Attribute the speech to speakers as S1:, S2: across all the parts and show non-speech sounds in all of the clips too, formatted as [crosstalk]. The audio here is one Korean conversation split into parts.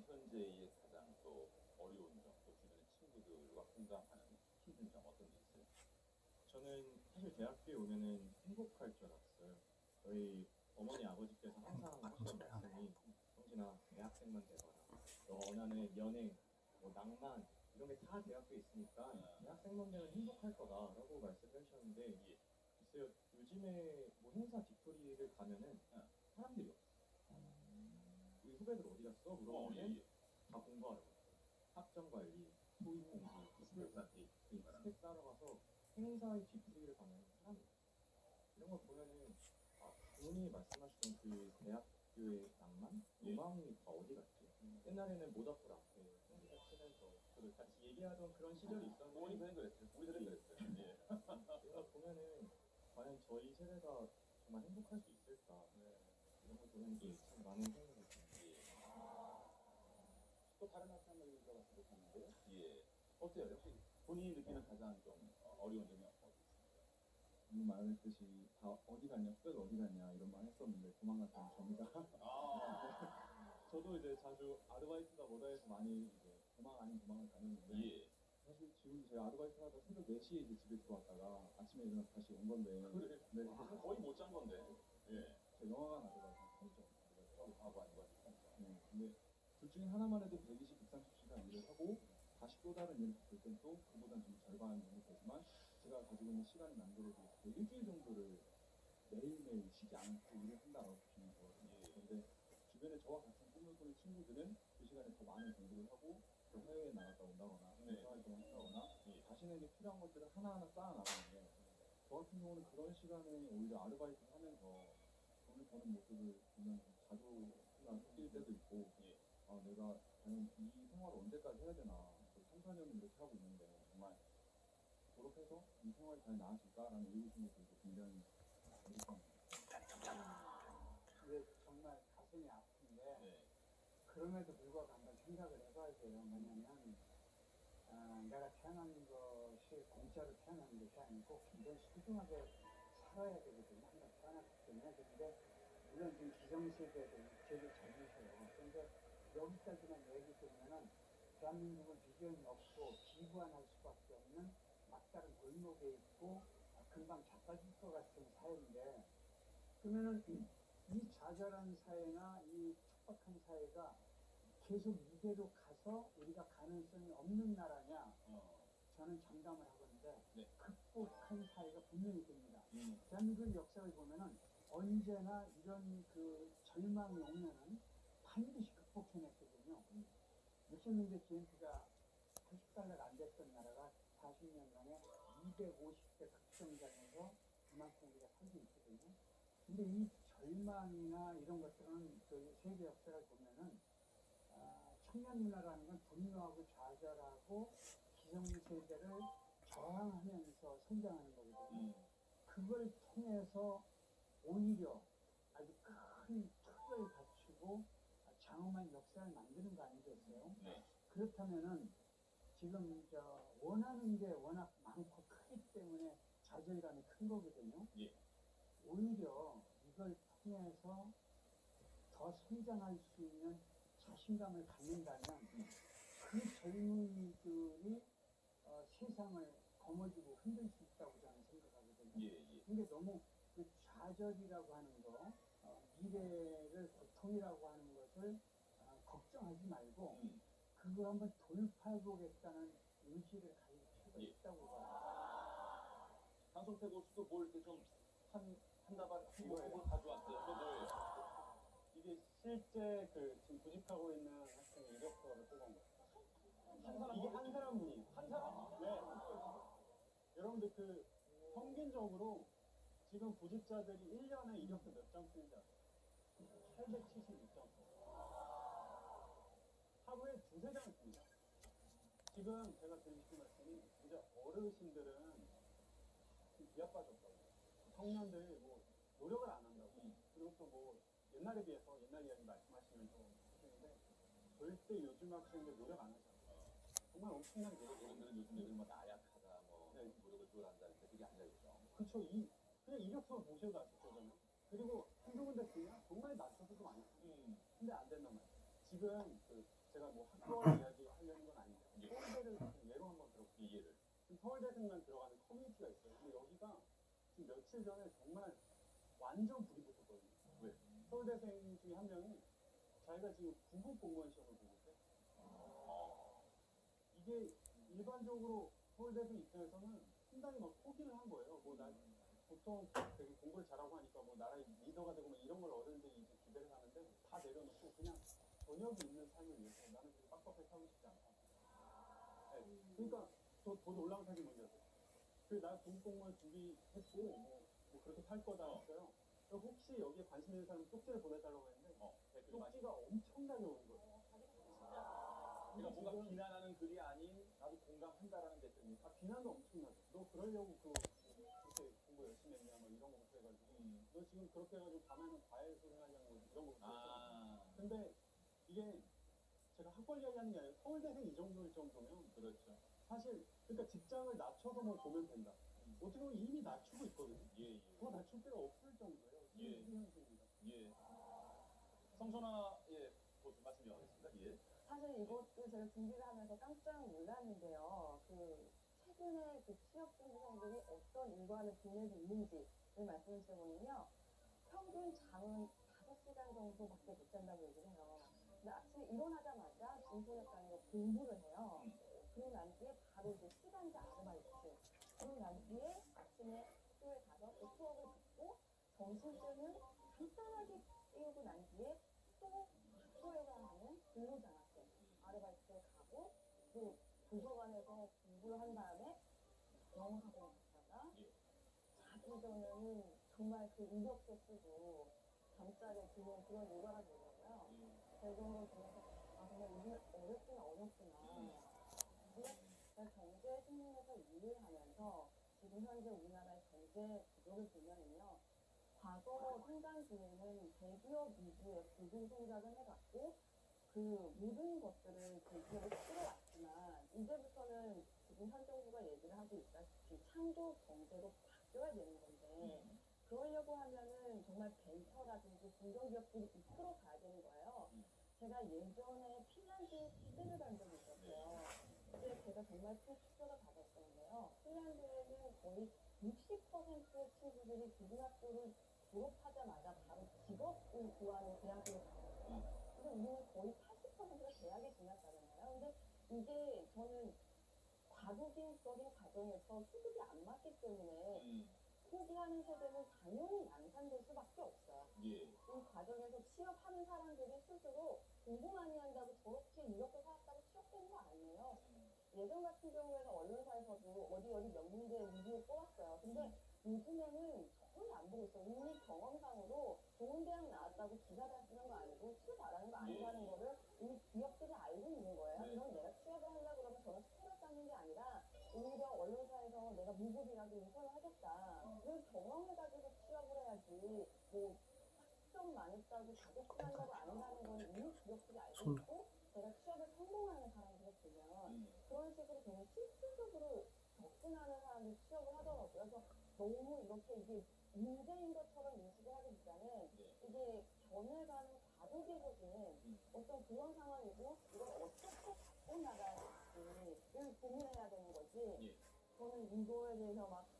S1: 지금 현재의 가장 또 어려운 점, 또 주변의 친구들과 공감하는 힘든 점 어떤 게 있어요?
S2: 저는 사실 대학교에 오면은 행복할 줄 알았어요. 저희 어머니 아버지께서 항상 하시던 말씀이 성진아 대학생만 돼봐라. 너 원하는 연애, 뭐 낭만 이런 게 다 대학교에 있으니까 대학생만 되면 행복할 거다라고 말씀을 하셨는데
S1: 예.
S2: 글쎄요 요즘에 뭐 행사 뒷거리를 가면은
S1: 어.
S2: 사람들이 없어. 후배들 어디 갔어?
S1: 어,
S2: 물어보면
S1: 예, 예.
S2: 다 공부하러 갔어. 학점 관리, 토익 공부, 스펙
S1: 스펙
S2: 이 스펙 따러 가서 행사의 뒷부분을 가면 사람이. 이런 걸 보면은 아, 부모님이 말씀하시던 그 대학교의 낭만,
S1: 예.
S2: 로망이 다 어디 갔지? 옛날에는 모닥불 앞에 공기가 치면서 그걸 같이 얘기하던 그런 시절이 있었는데
S1: 부모님들은 그랬어요. 우리들은 그랬어요. [laughs] 예.
S2: 이런 걸 보면은 과연 저희 세대가 정말 행복할 수 있을까? 이런 걸 보면
S1: 예.
S2: 참 많은 생각이 듭니다.
S1: 예.
S3: 또 다른 학생을 들어가서 못하는데요.
S1: 예. 어때요? 혹시 본인이 느끼는 가장 좀 어, 어려운 점이 어디 있습니까?
S3: 방금 말했듯이 다 어디 갔냐, 후배가 어디 갔냐 이런 말 했었는데 도망갔던 접니다.
S1: 아, [laughs]
S3: 저도 이제 자주 아르바이트나 뭐다 해서 많이 이제 도망 아닌 도망을 다녔는데
S1: 예.
S3: 사실 지금 제가 아르바이트 하다 새벽 4시에 이제 집에 들어왔다가 아침에 일어나서 다시 온 건데
S1: 그래.
S3: 네,
S1: 거의 못 잔 건데. 예.
S3: 저 영화관 아르바이트 했죠. 아르바이트.
S1: 아, 맞아, 맞아.
S3: 네, 근데 둘 중에 하나만 해도 120, 130시간 일을 하고 다시 또 다른 일을 바꿀 땐또 그보다는 좀 절반 정도 되지만 제가 가지고 있는 시간을 만들어서 그 일주일 정도를 매일매일 쉬지 않고 일을 한다고 보시면 되거든요.
S1: 예.
S3: 그런데 주변에 저와 같은 꿈을 꾸는 친구들은 그 시간에 더 많은 공부를 하고 또 해외에 나갔다 온다거나
S1: 네.
S3: 회사 활동을 한다거나
S1: 예.
S3: 자신에게 필요한 것들을 하나하나 쌓아나가는데 저 같은 경우는 그런 시간에 오히려 아르바이트를 하면서 돈을 버는 모습을 보면 자주 생각이 뛸 때도 있고
S1: 예.
S3: 아 내가 과연 이 생활을 언제까지 해야 되나 3, 4년을 이렇게 하고 있는데 정말 졸업해서 이 생활이 과연 나아질까라는 의구심이 들고 굉장히.
S4: 이게 정말 가슴이 아픈데
S1: 네.
S4: 그럼에도 불구하고 한번 생각을 해봐야 돼요. 뭐냐면 아, 내가 태어난 것이 공짜로 태어난 것이 아니고 굉장히 소중하게 살아야 되거든요. 한번 태어났기 때문에 근데 물론 지금 기성세대들 제일 젊으셔요. 근데 여기까지만 얘기 들으면은 대한민국은 비전이 없고 비관할 수밖에 없는 막다른 골목에 있고 금방 자빠질 것 같은 사회인데 그러면은 이 좌절한 사회나 이 척박한 사회가 계속 이대로 가서 우리가 가능성이 없는 나라냐
S1: 어.
S4: 저는 장담을 하건데
S1: 네.
S4: 극복한 사회가 분명히 됩니다.
S1: 음.
S4: 대한민국 그 역사를 보면은 언제나 이런 그 절망이 오면은 반드시 극복해냈거든요. 음. 60년대 GNP가 90달러가 안 됐던 나라가 40년간에 250대 급성장해서 그만큼 우리가 살고 있거든요. 근데 이 절망이나 이런 것들은 저희 세계 역사를 보면은 아, 청년 문화라는 건 분노하고 좌절하고 기성세대를 저항하면서 성장하는 거거든요.
S1: 음.
S4: 그걸 통해서 오히려 아주 큰 틀을 갖추고 장엄한 역사를 만드는 거
S1: 아닌가
S4: 그렇다면은 지금 저 원하는 게 워낙 많고 크기 때문에 좌절감이 큰 거거든요.
S1: 예.
S4: 오히려 이걸 통해서 더 성장할 수 있는 자신감을 갖는다면 그 젊은이들이 어, 세상을 거머쥐고 흔들 수 있다고 저는 생각하거든요.
S1: 예, 예.
S4: 근데 너무 그 좌절이라고 하는 거, 어, 미래를 고통이라고 하는 것을 어, 걱정하지 말고
S1: 음.
S4: 그거 한번 돌파해보겠다는 의지를 가질 필요가
S1: 예.
S4: 있다고 봐요.
S1: 한성태 고수도 뭘 이렇게 좀 한, 한다발 한번 가져왔어요. 그 뭐예요?
S5: 이게 실제 그 지금 구직하고 있는 학생의 이력서를 뽑은 거예요.
S1: 한 사람
S5: 이게 한 사람분이
S1: 한 사람?
S5: 네. 여러분들 그 평균적으로 지금 구직자들이 1년에 이력서 몇 장 쓰는지 아세요? 876장. 장 씁니다. 지금 제가 드리고 싶은 말씀이 이제 어르신들은 비아 빠졌다고. 청년들이 뭐 노력을 안 한다고. 그리고 또 뭐 옛날에 비해서 옛날 이야기 말씀하시면 좀 하시는데 절대 요즘 학생들 노력 안 하잖아요. 정말 엄청나게 노력 안.
S1: 어른들은 요즘 애들 뭐 나약하다, 뭐
S5: 네.
S1: 노력을 덜 한다, 이렇게 그게 아니라죠.
S5: 그쵸, 이, 그냥 이력서 보셔도 아실 거잖아요. 그리고 한두 군데 쓰면 정말 낮춰서도 많이 써요.
S1: 음.
S5: 근데 안 된단 말이에요. 지금 그 제가 뭐 학벌 이야기 하려는 건 아니에요.
S1: 예.
S5: 서울대를 좀 예로 한번 들어볼게요.
S1: 이해를.
S5: 지금 서울대생만 들어가는 커뮤니티가 있어요. 근데 여기가 지금 며칠 전에 정말 완전 불이 붙었거든요.
S1: 왜?
S5: 서울대생 중에 한 명이 자기가 지금 구급 공무원 시험을 보고 있대.
S1: 어.
S5: 이게 일반적으로 서울대생 입장에서는 상당히 막 포기를 한 거예요. 뭐난 보통 되게 공부를 잘하고 하니까 뭐 나라의 리더가 되고 뭐 이런 걸 어른들이 이제 기대를 하는데 다 내려놓고 그냥 저녁이 있는 삶을 위해서 나는 그렇게 빡빡하게 살고 싶지 않다. 네. 그러니까 더, 더 놀라운 사실이 뭔지 아세요? 그나 공공무원 준비했고 뭐, 뭐 그렇게 살 거다 했어요. 그래서 혹시 여기에 관심 있는 사람 쪽지를 보내달라고 했는데
S1: 어. 댓글 많이.
S5: 쪽지가 엄청나게 오는 거예요.
S1: 그러니까 뭔가 비난하는 글이 아닌 나도 공감한다라는 댓글이.
S5: 아, 비난도 엄청나죠. 너 그러려고 그, 그렇게 공부 열심히 했냐, 뭐 이런 거부터 해가지고.
S1: 음.
S5: 너 지금 그렇게 해가지고 밤에는 과외 수행하냐고 이런 거부터 했어요.
S1: 아.
S5: 근데 이게 제가 학벌 이야기하는 게 아니라 서울대생 이 정도일 정도면
S1: 그렇죠.
S5: 사실 그러니까 직장을 낮춰서만 보면 된다. 어떻게 보면 이미 낮추고 있거든요.
S1: 예, 예.
S5: 더 낮출 필요 없을 정도예요.
S1: 예.
S5: 이게 현실입니다.
S1: 예. 성선아, 예, 뭐 말씀 이어가겠습니다. 예.
S6: 사실 이것도 제가 준비를 하면서 깜짝 놀랐는데요. 그 최근에 그 취업 준비생들이 어떤 일과를 보내고 있는지를 말씀을 드려보면요. 평균 잠은 5시간 정도밖에 못 잔다고 얘기를 해요. 아침에 일어나자마자 진소역장으로 공부를 해요. 그러고 난 뒤에 바로 이제 시간제 아르바이트. 그러고 난 뒤에 아침에 학교에 가서 또 수업을 듣고 점심때는 간단하게 깨우고 난 뒤에 또 학교에서 하는 근로장학생 아르바이트에 가고 또 도서관에서 공부를 한 다음에 영어학원 갔다가
S1: 예.
S6: 자기 전에는 정말 그 인력서 쓰고 잠자리에 드는 그런 일과가 되더라고요. 걸 보면서 아 정말 요즘 어렵구나 어렵구나. 근데 제가 경제 신문에서 일을 하면서 지금 현재 우리나라의 경제 구조를 보면은요. 과거 성장 기에는 대기업 위주의 부분 성장을 해갔고 그 모든 것들을 대기업에 끌어왔지만 이제부터는 지금 현 정부가 얘기를 하고 있다시피 창조 경제로 바뀌어야 되는 건데 그러려고 하면은 정말 벤처라든지 중견기업들이 이끌어 가야 되는 거예요. 제가 예전에 핀란드에 취재를 간 적이 있었어요. 그때 제가 정말 큰 충격을 받았었는데요. 핀란드에는 거의 60%의 친구들이 고등학교를 졸업하자마자 바로 직업을 구하는 대학으로 가거든요. 근데 우리는 거의 80%가 대학에 진학하잖아요. 근데 이게 저는 과도기적인 과정에서 수급이 안 맞기 때문에
S1: 음.
S6: 포기하는 세대는 당연히 양산될 수밖에 없어요.
S1: 예.
S6: 이 과정에서 취업하는 사람들이 스스로 공부 많이 한다고 저렇게 이력서 사왔다고 취업되는 거 아니에요. 예전 같은 경우에는 언론사에서도 어디 어디 몇 군데 리뷰 뽑았어요. 근데 요즘에는 전혀 안 보고 있어요. 이미 경험상으로 좋은 대학 나왔다고 쓰는 거 아니고 취업 잘하는 거 아니라는 거를 이미 기업들이 알고 있는 거예요.
S1: 네.
S6: 그럼 내가 취업을 하려고 그러면 저는 스트레스 받는 게 아니라 오히려 언론사에서 내가 무급이라도 인턴을 하겠다. 그 경험해가지고 취업을 해야지. 뭐 학점 많았다고 자격증 한다고 안다는 건 이미 기업들이 알고 있고 내가 취업에 성공하는 사람들을 보면
S1: 음.
S6: 그런 식으로 그냥 실질적으로 접근하는 사람들이 취업을 하더라고요. 그래서 너무 이렇게 이게 문제인 것처럼 인식을 하기보다는
S1: 네.
S6: 이게 변해가는 과도기적인 어떤 그런 상황이고 이걸 어떻게 바꿔 나갈지를 고민해야 되는 거지.
S1: 예.
S6: 저는 이거에 대해서 막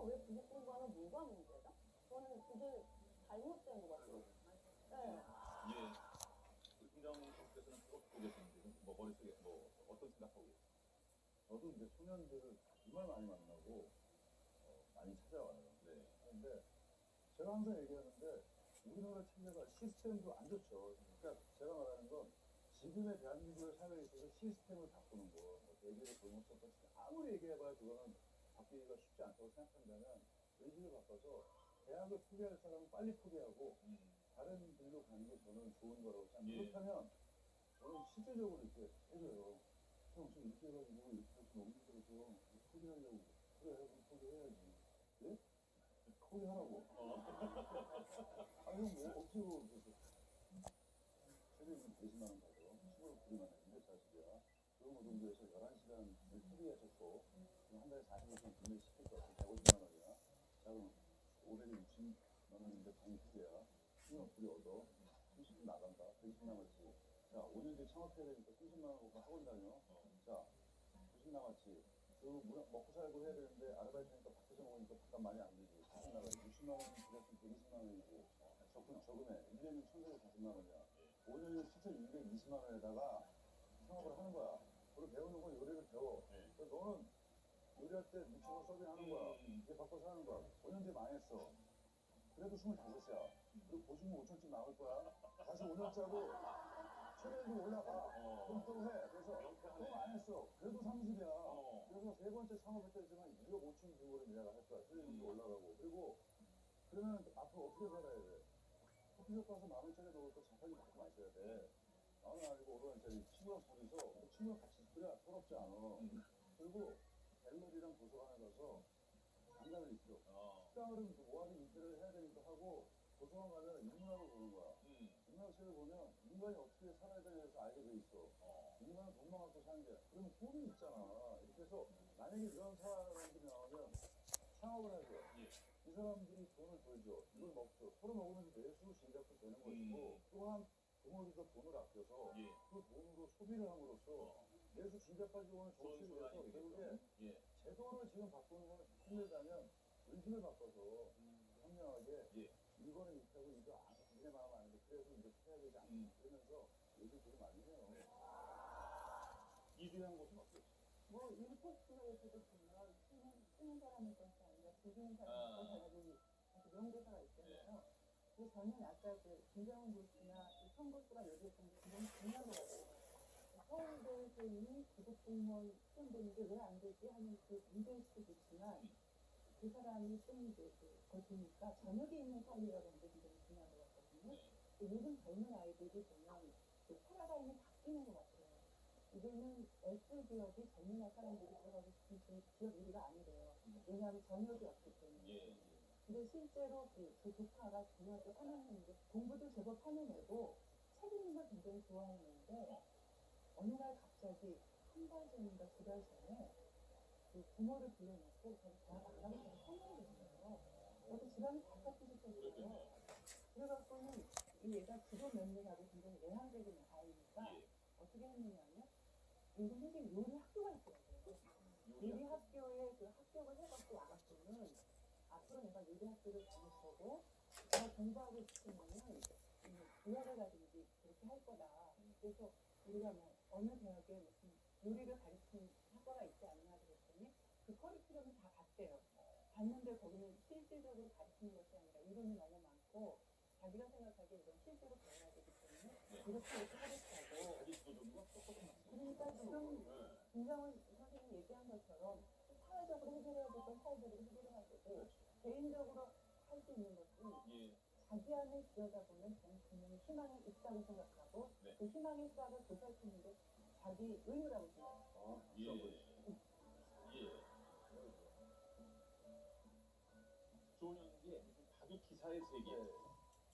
S6: 서울대가 왜 부국 공부하면 뭐가 문제다? 저는 그게 잘못된 것 같아요. 네.
S1: 예. 그 김정국께서는 어떻게 보셨는지, 뭐 머릿속에 뭐 어떤 생각하고 계세요?
S7: 저도 이제 소년들을 정말 많이 만나고 어, 많이 찾아와요.
S1: 네.
S7: 근데 제가 항상 얘기하는데 우리나라 체제가 시스템도 안 좋죠. 그러니까 제가 말하는 건 지금의 대한민국의 사회에 있어서 시스템을 바꾸는 거, 뭐 대기를 골목선 아무리 얘기해봐야 그거는 바뀌기가 쉽지 않다고 생각한다면 의지를 바꿔서 대학을 포기할 사람은 빨리 포기하고
S1: 음.
S7: 다른 길로 가는 게 저는 좋은 거라고 생각해요.
S1: 예.
S7: 그렇다면 저는 실제적으로 이렇게 해줘요. 형, 지금 이렇게 해가지고 이렇게 해서 너무 힘들어서 포기하려고. 그래, 그럼 포기해야지. 예? 포기하라고. 아, 형, 뭐, 억지로, 그래서. 세대는 원 받아. 시골 부리만 했는데, 자식이야. 그런 노동조에서 11시간 포기해서 또, 그럼 한 달에 40만 구매 시킬 것 같아. 150만 원이야. 자, 그럼 560만 원인데 당연히 포기야. 시간 불이 얻어. 30분 나간다. 120 남았지. 자, 5년 뒤에 창업해야 되니까 30만 원 먹고 학원 다녀. 자, 90 남았지. 그 물- 먹고 살고 해야 되는데 아르바이트니까 밖에서 먹으니까 밥값 많이 안 되지. 40 나가지. 60만 원 들였으면 120만 원이고. 적금, 적금에 1년이면 1,440만 원이야. 5년이면 7,220만 원에다가 창업을 하는 거야. 그리고 배우는 건 요리를 배워.
S1: 네.
S7: 너는 때 미치고 서빙하는 거야.
S1: 음.
S7: 이제 바꿔서 하는 거야. 5년 뒤에 망했어. 그래도 25이야. 그리고 보증금 5천쯤 나올 거야. 다시 5년 짜고 최대도 올라가.
S1: 어.
S7: 그럼 또 해. 그래서 또 망했어. 그래도 30이야.
S1: 어.
S7: 그래서 세 번째 창업할 때지만 2억 5천 규모를 내가 할 거야. 최대도
S1: 음.
S7: 올라가고. 그리고 그러면 앞으로 어떻게 살아야 돼? 커피숍 가서 만 원짜리 먹을 거 자판기 갖고 마셔야 돼. 만원 아니고 5만 원짜리 친구랑 둘이서 그 친구랑 같이 그래야 서럽지 않아.
S1: 음.
S7: 그리고 갤러리랑 도서관에 가서 장단을 입혀.
S1: 어.
S7: 식당을 모아서 인테리어를 해야 되니까 하고 도서관 가면 인문학을 보는 거야.
S1: 음.
S7: 인문학책을 보면 인간이 어떻게 살아야 되냐에서 알게 돼 있어.
S1: 어.
S7: 인간은 돈만 갖고 사는 게. 그러면 꿈이 있잖아. 이렇게 해서 만약에 이런 사람들이 나오면 창업을 하죠.
S1: 예.
S7: 이 사람들이 돈을 벌죠. 이걸 먹죠. 서로 먹으면서 내수 진작도 되는 것이고
S1: 음.
S7: 또한 부모들도 돈을 아껴서
S1: 예.
S7: 그 돈으로 소비를 함으로써 내수 진작까지 오는 해서 결국에.
S1: 예.
S7: 제도를 지금 바꾸는 거는 힘들다면 의식을 바꿔서 현명하게
S1: 예.
S7: 이거는 하고 이거 안 해. 니네 마음 아는데 그래서 이렇게 해야 되지 않나
S1: 음.
S7: 그러면서 얘기 되게 많이 해요.
S1: 이주한 곳은 어때요?
S2: 뭐 일포스에서도 보면 쓰는, 쓰는 사람의 것이 아니라
S1: 아.
S2: 사람의 것이라는 아주 명대사가 있잖아요. 근데 저는 아까 그 김정은 교수나 이 선거수가 얘기했던 게 너무 중요한 것 같아요. 서울대에서 이미 기독 공무원 시험되는데 왜안 되지 하는 그 문제일 수도 있지만 그 사람이 쓴 이제 그 것이니까 저녁에 있는 삶이라는 게 굉장히 중요한 것 같거든요. 요즘 젊은 아이들이 보면 그 패러다임이 바뀌는 것 같아요. 이제는 S 기업이 젊은 사람들이 들어가고 싶은 그 기업 일이가 아니래요. 왜냐하면 저녁이 없기 때문에.
S1: 예.
S2: 근데 실제로 그, 그 조카가 중학교 3학년인데 공부도 제법 하는 애고 책 읽는 걸 굉장히 좋아했는데 어느 날 갑자기 한 달 전인가 두 달 전에 그 부모를 불러놓고 안 가고 싶다고 선언을 했어요. 그래서 집안이 바짝 뒤집혔어요. 그래갖고는 이 얘가 기도 면밀하고 굉장히 내향적인 아이니까
S1: 예.
S2: 어떻게 했느냐면 요즘 선생님 요리 학교가 있더라고요. 요리 학교에 그 합격을 해갖고 와갖고는 앞으로 내가 요리 학교를 다닐 거고 내가 공부하고 싶으면은 이 유학을 가든지 그렇게 할 거다. 그래서 우리가 뭐 어느 대학에 무슨 요리를 가르치는 학과가 있지 않나 그랬더니 그 커리큘럼이 다 같대요. 봤는데 거기는 실질적으로 가르치는 것이 아니라 이론이 너무 많고 자기가 생각하기에 이건 실제로 배워야 되기 때문에 이렇게 이렇게 하겠다고 그러니까 지금
S1: 네.
S2: 김상훈 선생님이 얘기한 것처럼 사회적으로 해결해야 될 건 사회적으로 해결해야 되고 개인적으로 할 수 있는 것은
S1: 예.
S2: 자기 안에 들여다보면 저는 분명히 희망이 있다고 생각하고
S1: 네.
S2: 그 희망의 싹을 보살피는 게 자기 의무라고 생각해요.
S1: 예. 예. 조은영의 바둑 기사의 세계.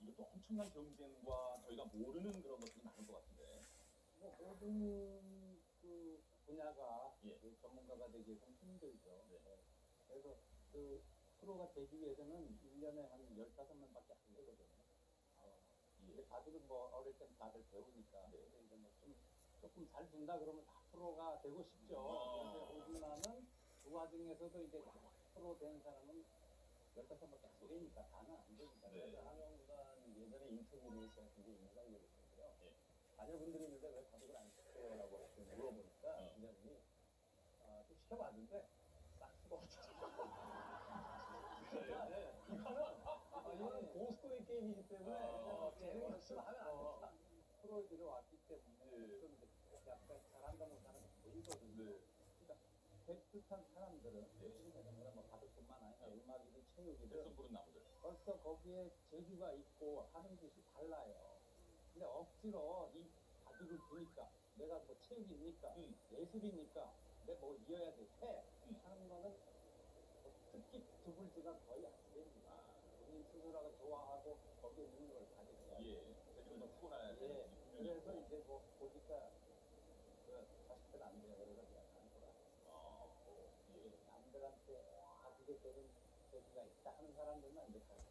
S1: 이것도 엄청난 경쟁과 저희가 모르는 그런 것들이 많은 것 같은데.
S8: 뭐 모든 그 분야가
S1: 예.
S8: 그 전문가가 되기 위해서는 힘들죠.
S1: 네.
S8: 네. 그래서 그 프로가 되기 위해서는 1년에 한 15명밖에 안 되거든요. 어,
S1: 예.
S8: 근데 다들은 뭐 어릴 땐 다들 배우니까.
S1: 네.
S8: 근데 이제 뭐좀 조금 잘 둔다 그러면 다 프로가 되고 싶죠.
S1: 어.
S8: 그런데 오지만은 그 와중에서도 이제 프로 된 사람은 15명밖에 안 되니까 다는 안 되니까.
S1: 네.
S8: 그래서
S5: 한영관 예전에 인터뷰를 제가 굉장히 인상적이었는데요.
S1: 예.
S5: 자녀분들이 있는데 왜 바둑을 안 시켜요 라고 이렇게 물어보니까
S1: 어.
S5: 기자님이 아, 좀 시켜봤는데 싹 수가 없더라고요. 네. 이거는 아, 이거는 게임이기 때문에
S1: 어.
S5: 재능이 없으면 하면 안 된다.
S8: 프로에 들어왔기 때문에
S1: 네.
S8: 좀 약간 잘한다 못하는 게 보이거든요.
S1: 네.
S8: 그러니까 배뜻한 사람들은
S1: 네.
S8: 요즘에는 뭐 바둑뿐만 아니라
S1: 네.
S8: 음악이든 체육이든
S1: 부른 나무들.
S8: 벌써 거기에 재주가 있고 하는 짓이 달라요. 근데 억지로 이 바둑을 두니까 내가 뭐 체육이니까
S1: 음.
S8: 예술이니까 내가 뭐 이어야 돼 해.
S1: 음.
S8: 하는 거는 뭐 특기 두불지가 거의 안 됩니다. 스스로가 좋아하고 거기에 있는 걸 가지고
S1: 예. 좀 타고나야
S8: 예. 그래서 이제 뭐 보니까 그 자식들 안 돼요. 그래서 그냥 안 돌아.
S1: 어. 예.
S8: 남들한테 가지게 되는 재주가 있다 하는 사람들만 이제 가